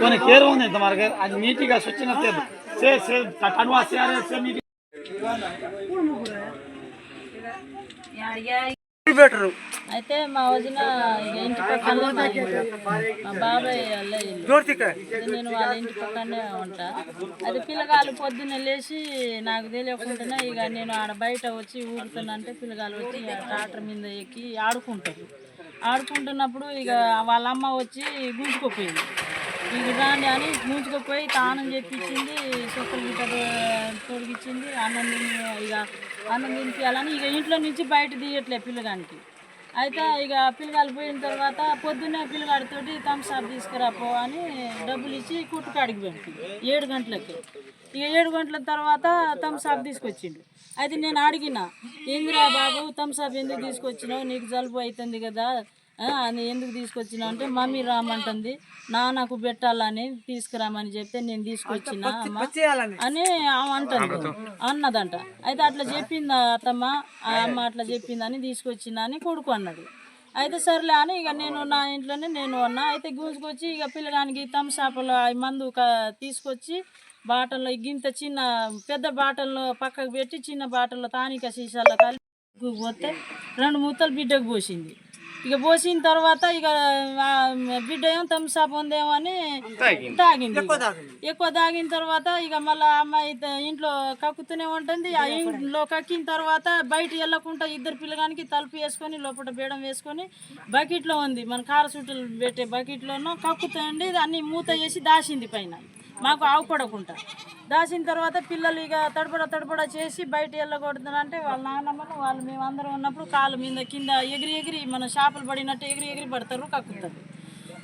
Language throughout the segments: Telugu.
కొన్ని కేరు ఉంది ఇంతవరకు అది నీట్గా స్వచ్ఛన అయితే మా వదిన ఇంటి పక్కన మా బాబాయ్ నేను వాళ్ళ ఇంటి పక్కనే ఉంటా. అది పిల్లగాలు పొద్దున్న లేచి నాకు తెలియకుండా ఇక నేను ఆడ బయట వచ్చి ఊరుతానంటే పిల్లగాలు వచ్చి ట్రాక్టర్ మీద ఎక్కి ఆడుకుంటారు. ఆడుకుంటున్నప్పుడు ఇక వాళ్ళ అమ్మ వచ్చి గుంజుకుపోయింది. ఇది రాండి అని గుంజుకుపోయి తానం చెప్పించింది చొక్కలు గిట్ట తొడిగించింది అన్నం ఇక అన్నం తినిపించాలని ఇక ఇంట్లో నుంచి బయట తీయట్లే పిల్లగానికి. అయితే ఇక పిల్లగాలు పోయిన తర్వాత పొద్దున్నే పిల్లగాడితోటి థమ్స్ తీసుకురాపో తీసుకురా అని డబ్బులు ఇచ్చి కుట్టుకాడికి పెట్టి ఏడు గంటలకి. ఇక ఏడు గంటల తర్వాత థమ్స్ అప్ తీసుకొచ్చిండు. అయితే నేను అడిగిన ఇందిరాబాబు బాబు ఎందుకు తీసుకొచ్చినావు? నీకు జలుబు అవుతుంది కదా అని ఎందుకు తీసుకొచ్చినావు అంటే మమ్మీ రామంటుంది నాన్నకు పెట్టాలని తీసుకురామని చెప్తే నేను తీసుకొచ్చిన అని ఆమె అంటుంది. అన్నదంట. అయితే అట్లా చెప్పింది అత్తమ్మ? ఆ అమ్మ అట్లా చెప్పిందని తీసుకొచ్చింది అని కొడుకు అన్నాడు. అయితే సర్లే అని ఇక నేను నా ఇంట్లోనే నేను అన్నా. అయితే గూసుకొచ్చి ఇక పిల్లగానికి తమ్సాపలో మందు తీసుకొచ్చి బాటల్లో గింత చిన్న పెద్ద బాటల్లో పక్కకు పెట్టి చిన్న బాటల్లో తానిక సీసాలో కలిపి పోతే రెండు మూతలు బిడ్డకు పోసింది. ఇక పోసిన తర్వాత ఇక బిడ్డ ఏమో తమ్సాప్ ఉందేమో అని తాగింది. ఎక్కువ తాగిన తర్వాత ఇక మళ్ళీ అమ్మాయి ఇంట్లో కక్కుతూనే ఉంటుంది. ఆ ఇంట్లో కక్కిన తర్వాత బయట వెళ్ళకుండా ఇద్దరు పిల్లగానికి తలుపు వేసుకొని లోపల బేడం వేసుకొని బకెట్లో ఉంది. మన కార చుట్టలు పెట్టే బకెట్లోనో కక్కుతుంది. అన్ని మూత వేసి దాసింది పైన. మాకు ఆవుపడకుండా దాచిన తర్వాత పిల్లలు ఇక తడపడ తడపడ చేసి బయట వెళ్ళకూడదు వాళ్ళ నాన్నమ్మను వాళ్ళు మేమందరం ఉన్నప్పుడు కాలు మీద కింద ఎగిరి ఎగిరి మన చేపలు పడినట్టు ఎగిరి ఎగిరి పడతారు కక్కుతారు.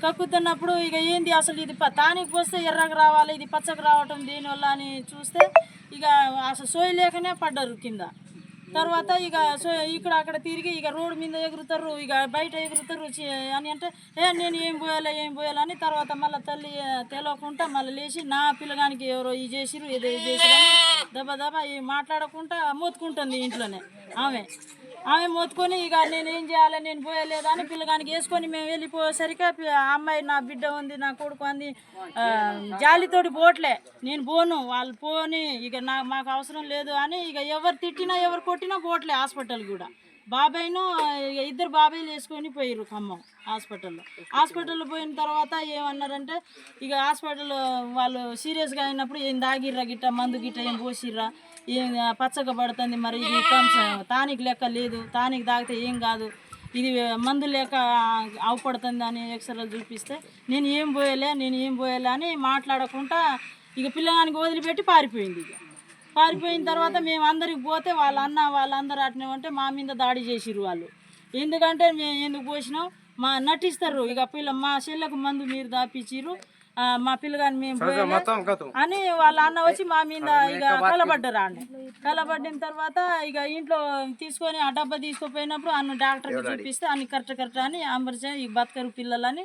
కక్కుతున్నప్పుడు ఇక ఏంది అసలు ఇది ప- తానికి పోస్తే ఎర్రకు రావాలి ఇది పచ్చకు రావటం దీనివల్ల అని చూస్తే ఇక అసలు సోయి లేకనే పడ్డారు కింద. తర్వాత ఇక సో ఇక్కడ అక్కడ తిరిగి ఇక రోడ్డు మీద ఎగురుతారు ఇక బయట ఎగురుతారు అని అంటే ఏ నేను ఏం పోయాలా ఏం పోయాలా అని తర్వాత మళ్ళీ తల్లి తెలవకుండా తెలియకుండా మళ్ళీ లేచి నా పిల్లగానికి ఎవరో ఇది చేసిరు ఏదో ఇది చేసిరు దెబ్బ దెబ్బ మాట్లాడకుండా మోతుకుంటుంది ఇంట్లోనే ఆమె. ఆమె మొత్తుకొని ఇక నేను ఏం చేయాలి? నేను పోయలేదని అని పిల్లగానికి వేసుకొని మేము వెళ్ళిపోయేసరికి ఆ అమ్మాయి నా బిడ్డ ఉంది నా కొడుకు ఉంది. జాలితోటి పోట్లే. నేను పోను వాళ్ళు పోని ఇక నా మాకు అవసరం లేదు అని ఇక ఎవరు తిట్టినా ఎవరు కొట్టినా పోట్లే హాస్పిటల్ కూడా. బాబాయ్ను ఇక ఇద్దరు బాబాయ్లు వేసుకొని పోయారు ఖమ్మం హాస్పిటల్లో. హాస్పిటల్లో పోయిన తర్వాత ఏమన్నారంటే ఇక హాస్పిటల్ వాళ్ళు సీరియస్గా అయినప్పుడు ఏం దాగిర్రా గిట్ట మందు గిట్ట ఏం పోసిర్రా ఏం పచ్చగా పడుతుంది మరి ఇది థమ్స్ తానికి లెక్క లేదు తానికి తాగితే ఏం కాదు ఇది మందు లేక అవపడుతుంది అని ఎక్స్రేలు చూపిస్తే నేను ఏం పోయలే నేను ఏం పోయలే అని మాట్లాడకుండా ఇక పిల్లగానికి వదిలిపెట్టి పారిపోయింది ఇక. పారిపోయిన తర్వాత మేము అందరికి పోతే వాళ్ళ అన్న వాళ్ళందరూ అట్నే ఉంటే మా మీద దాడి చేసిర్రు వాళ్ళు. ఎందుకంటే మేము ఎందుకు పోసినాం? మా నటిస్తారు ఇక పిల్ల మా చెల్లెకు మందు మీరు దాపిచ్చిర్రు ఆ, మా పిల్లగాని మేము అని వాళ్ళ అన్న వచ్చి మా మీద ఇక కలబడ్డారు ఆడ కలబడిన తర్వాత ఇక ఇంట్లో తీసుకొని ఆ డబ్బా తీసుకుపోయినప్పుడు అన్న డాక్టర్కి చూపిస్తే అన్ని కరెక్ట్ కరెక్ట్ అని అంబర్చే ఈ బతకరు పిల్లలని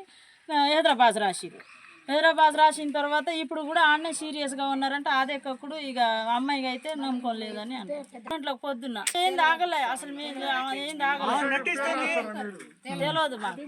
హైదరాబాద్ రాసిరు హైదరాబాద్ రాసిన తర్వాత ఇప్పుడు కూడా ఆడనే సీరియస్గా ఉన్నారంటే. అదే కక్కుడు ఇక అమ్మాయికి అయితే నమ్మకం లేదని అంటే. పొద్దున్న. ఏం తాగలే అసలు మేము ఏం తాగలే? తెలియదు మాకు.